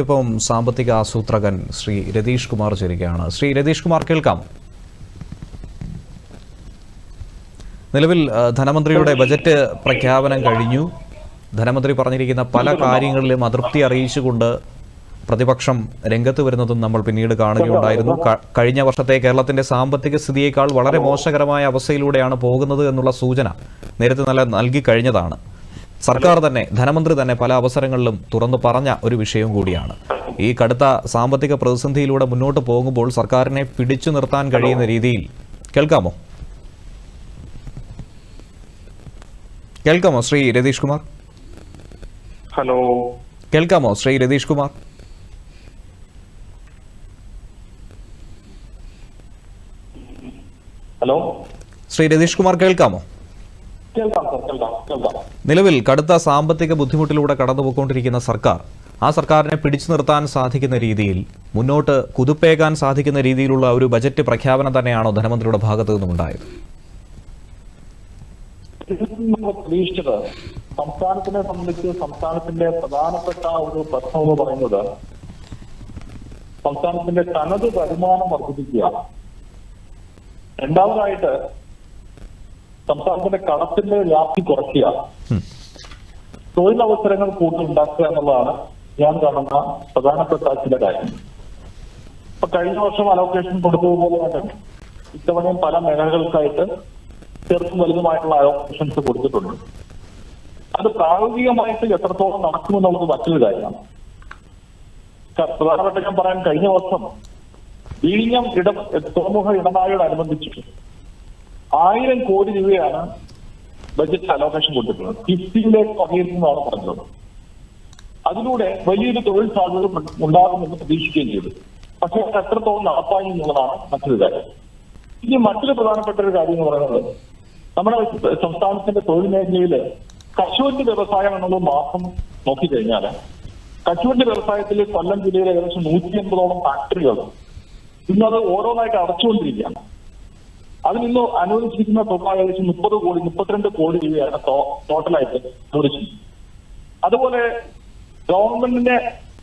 ഇപ്പം സാമ്പത്തിക ആസൂത്രകൻ ശ്രീ രതീഷ് കുമാർ ചേരുകയാണ്. ശ്രീ രതീഷ് കുമാർ കേൾക്കാം. നിലവിൽ ധനമന്ത്രിയുടെ ബജറ്റ് പ്രഖ്യാപനം കഴിഞ്ഞു. ധനമന്ത്രി പറഞ്ഞിരിക്കുന്ന പല കാര്യങ്ങളിലും അതൃപ്തി അറിയിച്ചുകൊണ്ട് പ്രതിപക്ഷം രംഗത്ത് വരുന്നതും നമ്മൾ പിന്നീട് കാണുകയുണ്ടായിരുന്നു. കഴിഞ്ഞ വർഷത്തെ കേരളത്തിന്റെ സാമ്പത്തിക സ്ഥിതിയേക്കാൾ വളരെ മോശകരമായ അവസ്ഥയിലൂടെയാണ് പോകുന്നത് എന്നുള്ള സൂചന നേരത്തെ നല്ല നൽകി കഴിഞ്ഞതാണ്. സർക്കാർ തന്നെ ധനമന്ത്രി തന്നെ പല അവസരങ്ങളിലും തുറന്നു പറഞ്ഞ ഒരു വിഷയവും കൂടിയാണ്. ഈ കടുത്ത സാമ്പത്തിക പ്രതിസന്ധിയിലൂടെ മുന്നോട്ട് പോകുമ്പോൾ സർക്കാരിനെ പിടിച്ചു നിർത്താൻ കഴിയുന്ന രീതിയിൽ. കേൾക്കാമോ? കേൾക്കാമോ ശ്രീ രതീഷ് കുമാർ? ഹലോ കേൾക്കാമോ ശ്രീ രതീഷ് കുമാർ? ഹലോ ശ്രീ രതീഷ് കുമാർ കേൾക്കാമോ കേൾക്കാം സർ കേൾക്കാം കേൾക്കാം നിലവിൽ കടുത്ത സാമ്പത്തിക ബുദ്ധിമുട്ടിലൂടെ കടന്നുപോയിക്കൊണ്ടിരിക്കുന്ന സർക്കാർ ആ സർക്കാരിനെ പിടിച്ചു നിർത്താൻ സാധിക്കുന്ന രീതിയിൽ മുന്നോട്ട് കുതിപ്പേകാൻ സാധിക്കുന്ന രീതിയിലുള്ള ഒരു ബജറ്റ് പ്രഖ്യാപനം തന്നെയാണോ ധനമന്ത്രിയുടെ ഭാഗത്തു നിന്നും ഉണ്ടായത് പ്രതീക്ഷിച്ചത് സംസ്ഥാനത്തിനെ സംബന്ധിച്ച് സംസ്ഥാനത്തിന്റെ പ്രധാനപ്പെട്ട ഒരു പ്രശ്നം എന്ന് പറയുന്നത് സംസ്ഥാനത്തിന്റെ തനത് വരുമാനം വർദ്ധിപ്പിക്കുക. രണ്ടാമതായിട്ട് സംസ്ഥാനത്തിന്റെ കടത്തിന്റെ വ്യാപ്തി കുറയ്ക്കുക. തൊഴിലവസരങ്ങൾ കൂട്ടുണ്ടാക്കുക എന്നുള്ളതാണ് ഞാൻ കാണുന്ന പ്രധാനപ്പെട്ട ചില കാര്യം. ഇപ്പൊ കഴിഞ്ഞ വർഷം അലോക്കേഷൻ കൊടുത്തതുപോലെ തന്നെ ഇത്തവണയും പല മേഖലകൾക്കായിട്ട് ചെറുതും വലുതുമായിട്ടുള്ള അലോക്കേഷൻസ് കൊടുത്തിട്ടുണ്ട്. അത് പ്രായോഗികമായിട്ട് എത്രത്തോളം നടക്കുമെന്നുള്ളത് മറ്റൊരു കാര്യമാണ്. പ്രധാനപ്പെട്ട ഞാൻ പറയാൻ കഴിഞ്ഞ വർഷം വിഴിഞ്ഞം ഇട തുറമുഖ ഇടനായോടനുബന്ധിച്ച് ആയിരം കോടി രൂപയാണ് ബജറ്റ് അലോക്കേഷൻ കൊടുത്തിട്ടുള്ളത്. കിഫ്ബിയിലേക്ക് വകയിരുത്തുന്നതാണ് പറഞ്ഞത്. അതിലൂടെ വലിയൊരു തൊഴിൽ സാധ്യത ഉണ്ടാകുമെന്ന് പ്രതീക്ഷിക്കുകയും ചെയ്തു. പക്ഷെ അത് എത്രത്തോളം നടപ്പായി എന്നുള്ളതാണ് മറ്റൊരു കാര്യം. ഇനി മറ്റൊരു പ്രധാനപ്പെട്ട ഒരു കാര്യം എന്ന് പറയുന്നത് നമ്മുടെ സംസ്ഥാനത്തിന്റെ തൊഴിൽ മേഖലയിൽ കശുവണ്ടി വ്യവസായം എന്നുള്ളത് മാത്രം നോക്കിക്കഴിഞ്ഞാൽ കശുവണ്ടി വ്യവസായത്തിൽ കൊല്ലം ജില്ലയിലെ ഏകദേശം നൂറ്റി എൺപതോളം ഫാക്ടറികൾ ഇന്നത് ഓരോന്നായിട്ട് അടച്ചുകൊണ്ടിരിക്കുകയാണ്. അതിൽ നിന്ന് അനുവദിച്ചിരിക്കുന്ന തുക ഏകദേശം മുപ്പത് കോടി മുപ്പത്തിരണ്ട് കോടി രൂപയാണ് ടോട്ടലായിട്ട് അനുവദിച്ചിരിക്കുന്നത് അതുപോലെ ഗവൺമെന്റിന്റെ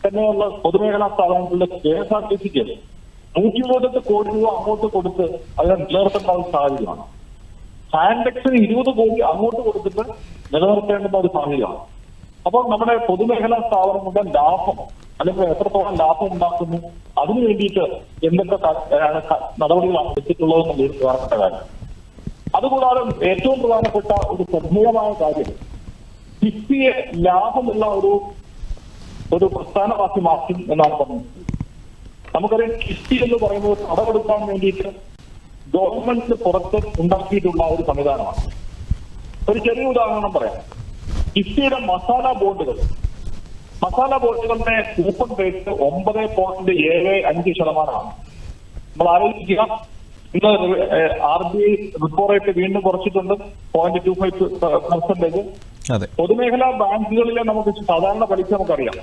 തന്നെയുള്ള പൊതുമേഖലാ സ്ഥാപനങ്ങളുടെ കെ എസ് ആർ ടി സിക്ക് നൂറ്റി ഇരുപത്തെട്ട് കോടി രൂപ അങ്ങോട്ട് കൊടുത്ത് അതിനെ നിലനിർത്തേണ്ട ഒരു സാഹചര്യമാണ് ഹാൻഡെക്സിന് ഇരുപത് കോടി അങ്ങോട്ട് കൊടുത്തിട്ട് നിലനിർത്തേണ്ടുന്ന ഒരു സാഹചര്യമാണ്. അപ്പോൾ നമ്മുടെ പൊതുമേഖലാ സ്ഥാപനങ്ങളുടെ ലാഭം അല്ലെങ്കിൽ എത്രത്തോളം ലാഭം ഉണ്ടാക്കുന്നു? അതിനു വേണ്ടിയിട്ട് എന്തൊക്കെ നടപടികളാണ് എടുത്തിട്ടുള്ളതെന്നുള്ള ഒരു പ്രധാനപ്പെട്ട കാര്യം. അതുകൂടാതെ ഏറ്റവും പ്രധാനപ്പെട്ട ഒരു ശ്രദ്ധേയമായ കാര്യം കിഫ്ബിയെ ലാഭമുള്ള ഒരു ഒരു പ്രസ്ഥാനമാക്കി മാറ്റും എന്നാണ് പറഞ്ഞത്. നമുക്കറിയാം കിഫ്ബി എന്ന് പറയുന്നത് കടമെടുക്കാൻ വേണ്ടിയിട്ട് ഗവൺമെന്റ് പുറത്ത് ഉണ്ടാക്കിയിട്ടുള്ള ഒരു സംവിധാനമാണ്. ഒരു ചെറിയ ഉദാഹരണം പറയാം. കിഫ്ബിയുടെ മസാല ബോണ്ടുകൾ മസാല ബോട്ടുകളുടെ കൂപ്പൺ റേറ്റ് ഒമ്പത് പോയിന്റ് ഏഴ് അഞ്ച് ശതമാനമാണ്. നമ്മൾ ആലോചിക്കുക. ഇന്ന് R B I repo rate വീണ്ടും കുറച്ചിട്ടുണ്ട്. പോയിന്റ് ടു ഫൈവ് പെർസെന്റേജ് പൊതുമേഖലാ ബാങ്കുകളിലെ നമുക്ക് സാധാരണ പലിശ നമുക്കറിയാം.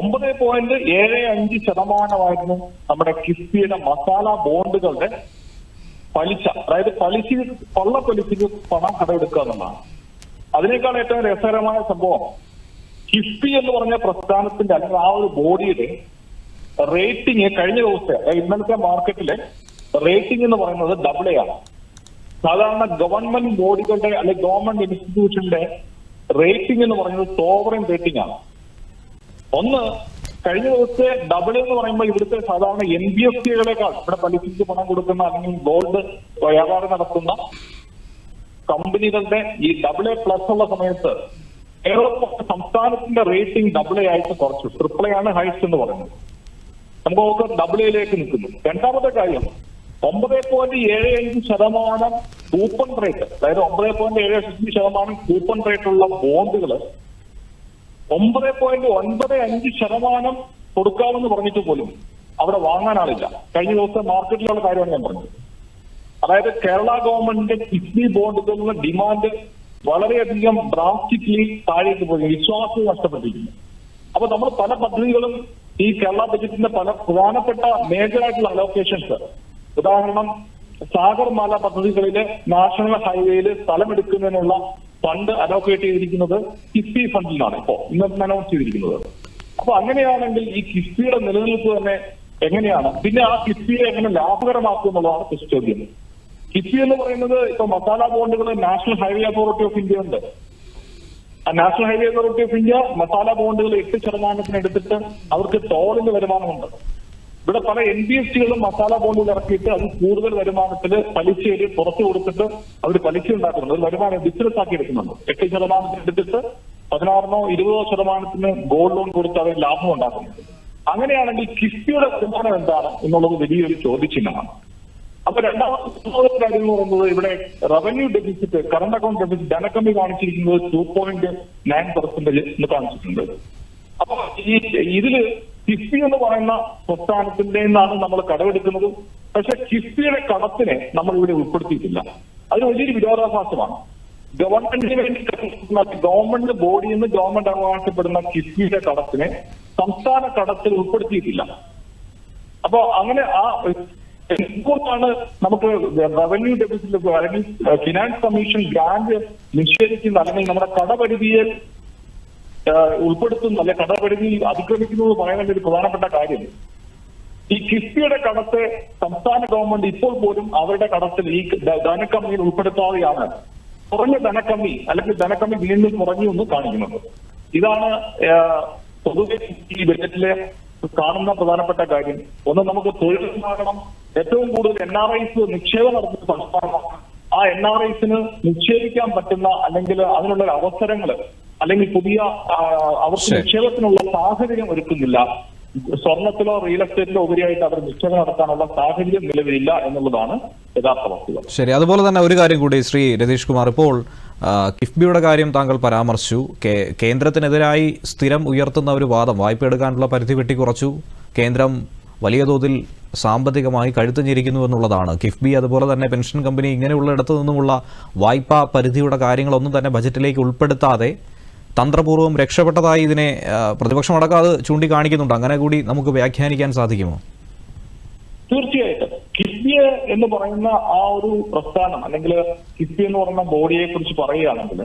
ഒമ്പത് പോയിന്റ് ഏഴ് അഞ്ച് ശതമാനമായിരുന്നു നമ്മുടെ കിഫ്ബിയുടെ മസാല ബോണ്ടുകളുടെ പലിശ. അതായത് പലിശ കൊള്ള പലിശക്ക് പണം കടമെടുക്കുക എന്നുള്ളതാണ്. അതിനേക്കാൾ ഏറ്റവും രസകരമായ സംഭവം കിഫ്ബി എന്ന് പറഞ്ഞ പ്രസ്ഥാനത്തിന്റെ അല്ലെങ്കിൽ ആ ഒരു ബോഡിയുടെ റേറ്റിംഗ് കഴിഞ്ഞ ദിവസത്തെ ഇന്നലത്തെ മാർക്കറ്റിലെ റേറ്റിംഗ് എന്ന് പറയുന്നത് ഡബിൾ എ ആണ് സാധാരണ ഗവൺമെന്റ് ബോഡികളുടെ അല്ലെങ്കിൽ ഗവൺമെന്റ് ഇൻസ്റ്റിറ്റ്യൂഷന്റെ റേറ്റിംഗ് എന്ന് പറയുന്നത് സോവറിൻ റേറ്റിംഗ് ആണ്. ഒന്ന് കഴിഞ്ഞ ദിവസത്തെ ഡബിൾ എന്ന് പറയുമ്പോൾ ഇവിടുത്തെ സാധാരണ എൻ ബി എഫ് സികളെക്കാൾ ഇവിടെ പലിശയ്ക്ക് പണം കൊടുക്കുന്ന അല്ലെങ്കിൽ ഗോൾഡ് വ്യാപാരം നടത്തുന്ന കമ്പനികളുടെ ഈ ഡബിൾ എ പ്ലസ് ഉള്ള സമയത്ത് കേരള സംസ്ഥാനത്തിന്റെ റേറ്റിംഗ് ഡബിൾ എ ആയിട്ട് കുറച്ചു. ട്രിപ്പിൾ എ ആണ് ഹൈസ്റ്റ് എന്ന് പറയുന്നത്. നമുക്ക് നോക്കാം ഡബിൾ എയിലേക്ക് നിൽക്കുന്നു. രണ്ടാമത്തെ കാര്യം ഒമ്പത് പോയിന്റ് ഏഴ് അഞ്ച് ശതമാനം കൂപ്പൺ റേറ്റ് അതായത് ഒമ്പത് പോയിന്റ് ഏഴ് അഞ്ച് ശതമാനം കൂപ്പൺ റേറ്റ് ഉള്ള ബോണ്ടുകൾ ഒമ്പത് പോയിന്റ് ഒൻപത് അഞ്ച് ശതമാനം കൊടുക്കാമെന്ന് പറഞ്ഞിട്ട് പോലും അവിടെ വാങ്ങാനാളില്ല കഴിഞ്ഞ ദിവസം മാർക്കറ്റിലുള്ള കാര്യമാണ് ഞാൻ പറഞ്ഞത്. അതായത് കേരള ഗവൺമെന്റിന്റെ കിഡ്നി ബോണ്ടുകളുടെ ഡിമാൻഡ് വളരെയധികം ഡ്രാസ്റ്റിക്കലി താഴേക്ക് പോയി. വിശ്വാസം നഷ്ടപ്പെട്ടിരിക്കുന്നു. അപ്പൊ നമ്മൾ പല പദ്ധതികളും ഈ കേരള ബജറ്റിന്റെ പല പ്രധാനപ്പെട്ട മേജറായിട്ടുള്ള അലോക്കേഷൻസ് ഉദാഹരണം സാഗർമാല പദ്ധതികളിലെ നാഷണൽ ഹൈവേയിൽ സ്ഥലമെടുക്കുന്നതിനുള്ള ഫണ്ട് അലോക്കേറ്റ് ചെയ്തിരിക്കുന്നത് കിഫ്ബി ഫണ്ടിലാണ് ഇപ്പോ ഇന്ന് അനൗൺസ് ചെയ്തിരിക്കുന്നത്. അപ്പൊ അങ്ങനെയാണെങ്കിൽ ഈ കിഫ്ബിയുടെ നിലനിൽപ്പ് തന്നെ എങ്ങനെയാണ്? പിന്നെ ആ കിഫ്ബിയെ എങ്ങനെ ലാഭകരമാക്കും എന്നുള്ളതാണ് ചോദ്യം. കിഫ്ബി എന്ന് പറയുന്നത് ഇപ്പൊ മസാല ബോണ്ടുകൾ national highway authority of India ഉണ്ട്. ആ national highway authority of India masala ബോണ്ടുകൾ എട്ട് ശതമാനത്തിന് എടുത്തിട്ട് അവർക്ക് ടോളിന് വരുമാനമുണ്ട്. ഇവിടെ പല എൻ ബി എസ് ടികളും മസാല ബോണ്ടുകൾ ഇറക്കിയിട്ട് അത് കൂടുതൽ വരുമാനത്തിൽ പലിശയിൽ പുറത്തു കൊടുത്തിട്ട് അവർ പലിശ ഉണ്ടാക്കുന്നുണ്ട്. ഒരു വരുമാനം ബിസിനസ് ആക്കി എടുക്കുന്നുണ്ട്. എട്ട് ശതമാനത്തിന് എടുത്തിട്ട് പതിനാറിനോ ഇരുപതോ ശതമാനത്തിന് ഗോൾഡ് ലോൺ കൊടുത്ത് അവർ ലാഭം ഉണ്ടാക്കുന്നുണ്ട്. അങ്ങനെയാണെങ്കിൽ കിഫ്ബിയുടെ വരുമാനം എന്താണ് എന്നുള്ളത് വലിയൊരു ചോദ്യചിഹ്നമാണ്. അപ്പൊ രണ്ടാമത്തെ കാര്യം എന്ന് പറയുന്നത് ഇവിടെ revenue deficit current account deficit ധനക്കമ്മി കാണിച്ചിരിക്കുന്നത് ടു പോയിന്റ് നയൻ പെർസെന്റേജ് എന്ന് കാണിച്ചിട്ടുണ്ട്. അപ്പൊ ഈ ഇതിൽ കിഫ്ബി എന്ന് പറയുന്ന പ്രസ്ഥാനത്തിന്റെ നിന്നാണ് നമ്മൾ കടമെടുക്കുന്നത്. പക്ഷെ കിഫ്ബിയുടെ കടത്തിനെ നമ്മൾ ഇവിടെ ഉൾപ്പെടുത്തിയിട്ടില്ല. അത് വലിയൊരു വിരോധാഭാസമാണ്. ഗവൺമെന്റിന് വേണ്ടി ഗവൺമെന്റ് ബോഡിയിൽ നിന്ന് ഗവൺമെന്റ് അവകാശപ്പെടുന്ന കിഫ്ബിയുടെ കടത്തിനെ സംസ്ഥാന കടത്തിൽ ഉൾപ്പെടുത്തിയിട്ടില്ല. അപ്പോ അങ്ങനെ ആ എന്തുകൊണ്ടാണ് നമുക്ക് റവന്യൂ ഡെഫിസിറ്റ് അല്ലെങ്കിൽ ഫിനാൻസ് കമ്മീഷൻ ഗ്രാന്റ് നിഷേധിക്കുന്ന അല്ലെങ്കിൽ നമ്മുടെ കടപരിധിയെ ഉൾപ്പെടുത്തുന്ന അല്ലെ കടപരിധി അതിക്രമിക്കുന്നു പറയാൻ ഒരു പ്രധാനപ്പെട്ട കാര്യം. ഈ കിഫ്ബിയുടെ കടത്തെ സംസ്ഥാന ഗവൺമെന്റ് ഇപ്പോൾ പോലും അവരുടെ കടത്തിൽ ഈ ധനക്കമ്മിയിൽ ഉൾപ്പെടുത്താതെയാണ് കുറഞ്ഞ ധനക്കമ്മി അല്ലെങ്കിൽ ധനക്കമ്മി വീണ്ടും കുറഞ്ഞു എന്ന് കാണിക്കുന്നത്. ഇതാണ് പൊതുവെ ഈ ബജറ്റിലെ കാണുന്ന പ്രധാനപ്പെട്ട കാര്യം. ഒന്ന് നമുക്ക് തൊഴിലുണ്ടാകണം ഏറ്റവും കൂടുതൽ എൻ ആർ ഐസ് നിക്ഷേപം നടത്തുന്ന സംസ്ഥാനമാണ്. ആ എൻ ആർ ഐസിന് നിക്ഷേപിക്കാൻ പറ്റുന്ന അല്ലെങ്കിൽ അതിനുള്ള അവസരങ്ങൾ അല്ലെങ്കിൽ പുതിയ അവർക്ക്. നിക്ഷേപത്തിനുള്ള സാഹചര്യം ഒരുക്കുന്നില്ല. സ്വർണത്തിലോ റിയൽ എസ്റ്റേറ്റിലോ ഉപരിയായിട്ട് അവർ നിക്ഷേപം നടത്താനുള്ള സാഹചര്യം നിലവിലില്ല എന്നുള്ളതാണ് യഥാർത്ഥ വസ്തുത. ശരി അതുപോലെ തന്നെ ഒരു കാര്യം കൂടി ശ്രീ രതീഷ് കുമാർ ഇപ്പോൾ കിഫ്ബിയുടെ കാര്യം താങ്കൾ പരാമർശിച്ചു. കേന്ദ്രത്തിനെതിരായി സ്ഥിരം ഉയർത്തുന്ന ഒരു വാദം വായ്പ എടുക്കാനുള്ള പരിധി വെട്ടിക്കുറച്ചു കേന്ദ്രം വലിയ തോതിൽ സാമ്പത്തികമായി കഴുത്തഞ്ഞിരിക്കുന്നു എന്നുള്ളതാണ്. കിഫ്ബി അതുപോലെ തന്നെ പെൻഷൻ കമ്പനി ഇങ്ങനെയുള്ളിടത്തു നിന്നുമുള്ള വായ്പാ പരിധിയുടെ കാര്യങ്ങളൊന്നും തന്നെ ബജറ്റിലേക്ക് ഉൾപ്പെടുത്താതെ തന്ത്രപൂർവം രക്ഷപ്പെട്ടതായി ഇതിനെ പ്രതിപക്ഷം പ്രതിപക്ഷമടക്കം അത് ചൂണ്ടിക്കാണിക്കുന്നുണ്ട്. അങ്ങനെ കൂടി നമുക്ക് വ്യാഖ്യാനിക്കാൻ സാധിക്കുമോ? തീർച്ചയായിട്ടും. കിഫ്ബി എന്ന് പറയുന്ന ആ ഒരു പ്രസ്ഥാനം അല്ലെങ്കിൽ കിഫ്ബി എന്ന് പറയുന്ന ബോഡിയെ കുറിച്ച് പറയുകയാണെങ്കിൽ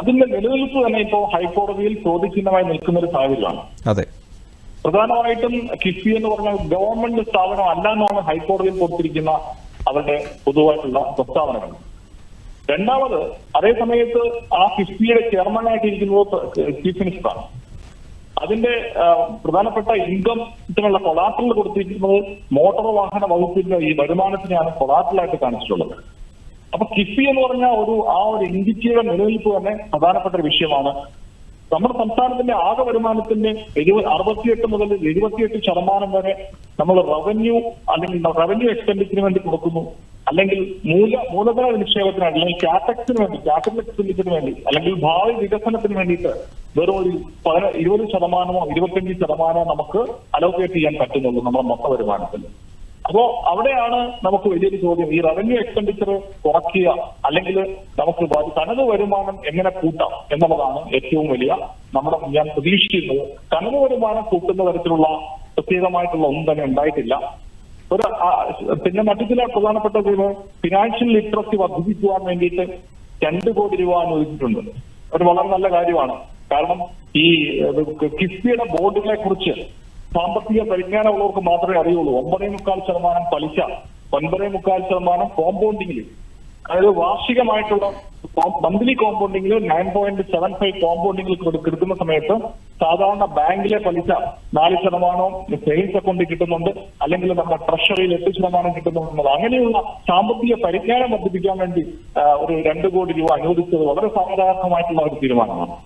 അതിന്റെ നിലനിൽപ്പ് തന്നെ ഇപ്പോ ഹൈക്കോടതിയിൽ ചോദ്യചിഹ്നമായി നിൽക്കുന്ന ഒരു സാഹചര്യമാണ്. അതെ. പ്രധാനമായിട്ടും കിഫ്ബി എന്ന് പറഞ്ഞാൽ ഗവൺമെന്റ് സ്ഥാപനം അല്ല എന്നാണ് ഹൈക്കോടതിയിൽ കൊടുത്തിരിക്കുന്ന അവരുടെ പൊതുവായിട്ടുള്ള പ്രസ്താവനകൾ. രണ്ടാമത് അതേ സമയത്ത് ആ കിഫ്ബിയുടെ ചെയർമാനായിട്ടിരിക്കുന്നത് ചീഫ് മിനിസ്റ്ററാണ് അതിന്റെ പ്രധാനപ്പെട്ട ഇൻകത്തിനുള്ള കൊളാട്ടറൽ കൊടുത്തിരിക്കുന്നത് മോട്ടോർ വാഹന വകുപ്പിന്റെ ഈ വരുമാനത്തിനെയാണ് കൊളാട്ടറലായിട്ട് കാണിച്ചിട്ടുള്ളത്. അപ്പൊ കിഫ്ബി എന്ന് പറഞ്ഞ ഒരു ആ ഒരു ഇന്ത്യയുടെ നിലനിൽപ്പ് തന്നെ പ്രധാനപ്പെട്ട ഒരു വിഷയമാണ് നമ്മുടെ സംസ്ഥാനത്തിന്റെ ആകെ വരുമാനത്തിന്റെ എഴുപത് അറുപത്തിയെട്ട് മുതൽ എഴുപത്തിയെട്ട് ശതമാനം വരെ നമ്മൾ റവന്യൂ അല്ലെങ്കിൽ റവന്യൂ എക്സ്പെൻഡിച്ചിന് വേണ്ടി കൊടുക്കുന്നു. അല്ലെങ്കിൽ മൂല മൂലധന നിക്ഷേപത്തിന് അല്ലെങ്കിൽ ക്യാപെക്സിന് വേണ്ടി ക്യാപിറ്റൽ എക്സ്പെൻഡിച്ചറിന് വേണ്ടി അല്ലെങ്കിൽ ഭാവി വികസനത്തിന് വേണ്ടിയിട്ട് വെറും ഒരു പതിന ഇരുപത് ശതമാനമോ ഇരുപത്തിയഞ്ച് ശതമാനമോ നമുക്ക് അലോക്കേറ്റ് ചെയ്യാൻ പറ്റുന്നുള്ളൂ നമ്മുടെ മൊത്ത വരുമാനത്തിൽ. അപ്പോ അവിടെയാണ് നമുക്ക് വലിയൊരു ചോദ്യം. ഈ റവന്യൂ എക്സ്പെൻഡിച്ചർ കുറയ്ക്കുക അല്ലെങ്കിൽ നമുക്ക് തനത് വരുമാനം എങ്ങനെ കൂട്ടാം എന്നുള്ളതാണ് ഏറ്റവും വലിയ നമ്മുടെ ഞാൻ പ്രതീക്ഷിക്കുന്നത്. തനത് വരുമാനം കൂട്ടുന്ന തരത്തിലുള്ള പ്രത്യേകമായിട്ടുള്ള ഒന്നും തന്നെ ഉണ്ടായിട്ടില്ല. ഒരു പിന്നെ മറ്റു ചില പ്രധാനപ്പെട്ട ഫിനാൻഷ്യൽ ലിറ്ററസി വർദ്ധിപ്പിക്കുവാൻ വേണ്ടിയിട്ട് രണ്ട് കോടി രൂപ അനുവദിച്ചിട്ടുണ്ട്. ഒരു വളരെ നല്ല കാര്യമാണ്. കാരണം ഈ കിഫ്ബിയുടെ ബോർഡുകളെ കുറിച്ച് സാമ്പത്തിക പരിജ്ഞാനമുള്ളവർക്ക് മാത്രമേ അറിയുള്ളൂ. ഒമ്പതേ മുക്കാൽ ശതമാനം പലിശ ഒൻപതേ മുക്കാൽ ശതമാനം കോമ്പൗണ്ടിങ്ങിൽ അതായത് വാർഷികമായിട്ടുള്ള മന്ത്ലി കോമ്പൗണ്ടിങ്ങിൽ നയൻ പോയിന്റ് സെവൻ ഫൈവ് കോമ്പൗണ്ടിങ്ങിൽ കിട്ടുന്ന സമയത്ത് സാധാരണ ബാങ്കിലെ പലിശ നാല് ശതമാനവും സേവിങ്സ് അക്കൗണ്ടിൽ കിട്ടുന്നുണ്ട്. അല്ലെങ്കിൽ നമ്മുടെ ട്രഷറിയിൽ എട്ട് ശതമാനം കിട്ടുന്നുണ്ട്. അങ്ങനെയുള്ള സാമ്പത്തിക പരിജ്ഞാനം വർദ്ധിപ്പിക്കാൻ വേണ്ടി ഒരു രണ്ട് കോടി രൂപ അനുവദിച്ചത് വളരെ സാധാരണമായിട്ടുള്ള ഒരു തീരുമാനമാണ്.